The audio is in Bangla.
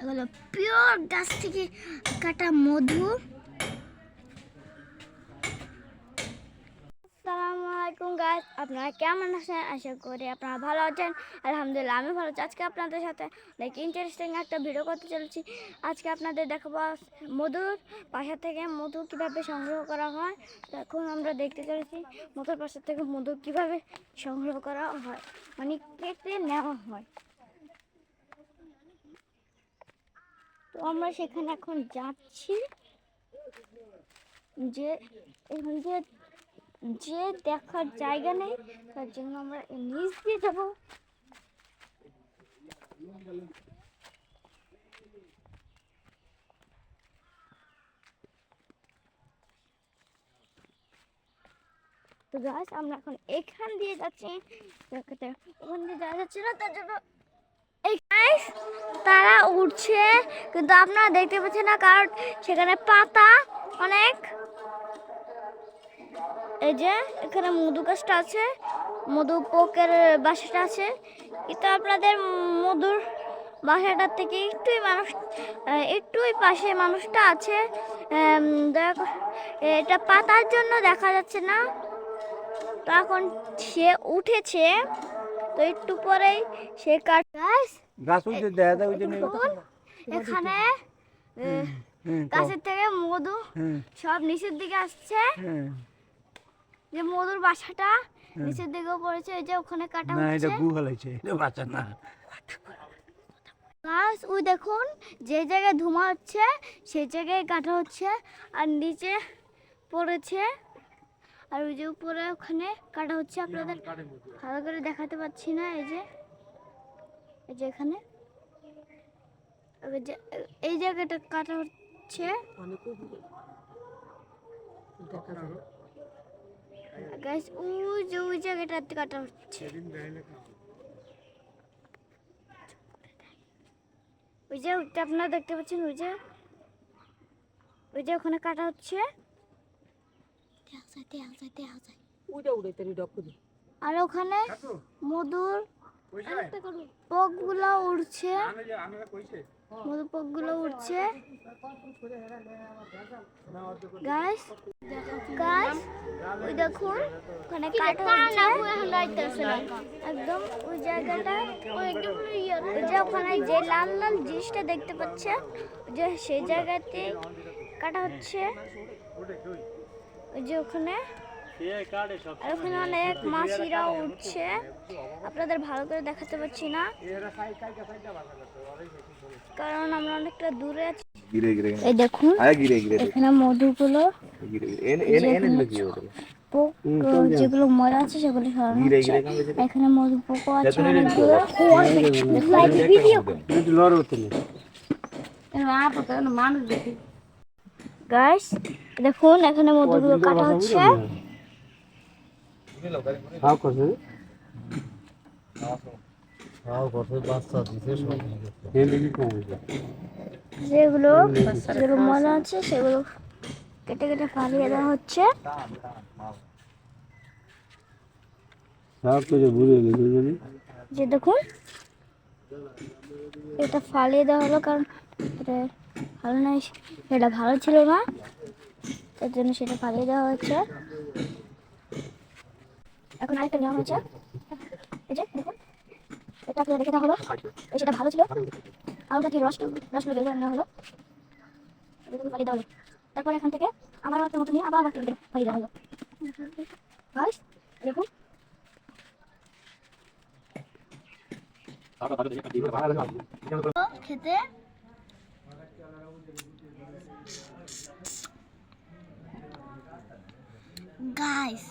এগুলো পিওর গাছ থেকে কাটা মধু। গাছ আপনারা কেমন আছেন? আশা করি আপনারা ভালো আছেন। আলহামদুলিল্লাহ আমি ভালো আছি। আজকে আপনাদের সাথে অনেক ইন্টারেস্টিং একটা ভিডিও করতে চলেছি। আজকে আপনাদের দেখাবো মধুর বাসা থেকে মধু কীভাবে সংগ্রহ করা হয়। এখন আমরা দেখতে চলেছি মধুর বাসা থেকে মধু কীভাবে সংগ্রহ করা হয়। মানে কেটে নেওয়া হয়। তো আমরা সেখানে এখন যাচ্ছি। যে যে যে দেখার জায়গা নেই, তার জন্য আমরা নিচ দিয়ে যাব। তো গাছ আমরা এখন এখান দিয়ে যাচ্ছি। ওখান দিয়ে যাওয়া যাচ্ছে না, তার জন্য তারা উঠছে কিন্তু আপনারা দেখতে পাচ্ছেন না, কারণ সেখানে পাতা অনেক। এই যে, এখানে মধু গাছটা আছে, মধু পোকের বাসাটা আছে। কিন্তু আপনাদের মধুর বাসাটার থেকে একটুই মানুষ একটুই পাশে মানুষটা আছে। এটা পাতার জন্য দেখা যাচ্ছে না। তো এখন সে উঠেছে। তো একটু পরেই সে কাট গাছ যায় ওই এখানে আহ, হুম, কও। গাছের থেকে মধু সব নিচের দিকে আসছে। যে মধুর বাসাটা নিচের দিকেও পড়েছে এই যে ওখানে কাটা না এটা গু ফেলাইছে এটা বাচ্চা না। গাছ ওই দেখুন যে জায়গায় ধোঁয়া হচ্ছে সেই জায়গায় কাটা হচ্ছে আর নিচে পড়েছে আর ওই যে উপরে ওখানে কাটা হচ্ছে আপনাদের। ভালো করে দেখাতে পাচ্ছি না এই যে। এই যে এখানে। এই জায়গাটা কাটা হচ্ছে। গাছ ওই যে ওই জায়গাটাতে কাটা হচ্ছে। ওই যে ওইটা আপনারা দেখতে পাচ্ছেন ওই যে ওই যে ওখানে কাটা হচ্ছে। আর ওখানে মধুর পকগুলো উড়ছে। মধু পকগুলো উড়ছে। গাছ গাছ ওই দেখুন ওখানে কাটা হচ্ছে। একদম ওই জায়গাটা। ওই যে ওখানে যে লাল লাল জিনিসটা দেখতে পাচ্ছে যে সেই জায়গাতে কাটা হচ্ছে। ওই যে ওখানে? আর ওখানে অনেক মাসিরা উঠছে। আপনাদের ভালো করে দেখাতে পারছি না। কারণ আমরা অনেকটা দূরে আছি। এই দেখুন এখানে মধুগুলো যেগুলো আছে সেগুলো হচ্ছে। এখানে মধু পোকো আছে মানুষ দেখি। গাইস দেখুন এখানে মধুগুলো কাটা হচ্ছে। যেগুলো যেগুলো মরা আছে সেগুলো কেটে কেটে ফালিয়ে দেওয়া হচ্ছে। যে দেখুন এটা ফালিয়ে দেওয়া হলো কারণ এটা ভালো নয় এটা ভালো ছিল না। তার জন্য সেটা ফালিয়ে দেওয়া হচ্ছে এখন আরেকটা নেওয়া হয়েছে এই যে, দেখুন। এটা আপনারা দেখে দেওয়া হলো। সেটা ভালো ছিল। আর ওটা কি রস রসগুলো বের করে হলো। ফালিয়ে দেওয়া হলো। তারপর এখান থেকে আবার একটা মতো নিয়ে আবার একটা ফালিয়ে দেওয়া হলো। দেখুন। খেতে? গাইস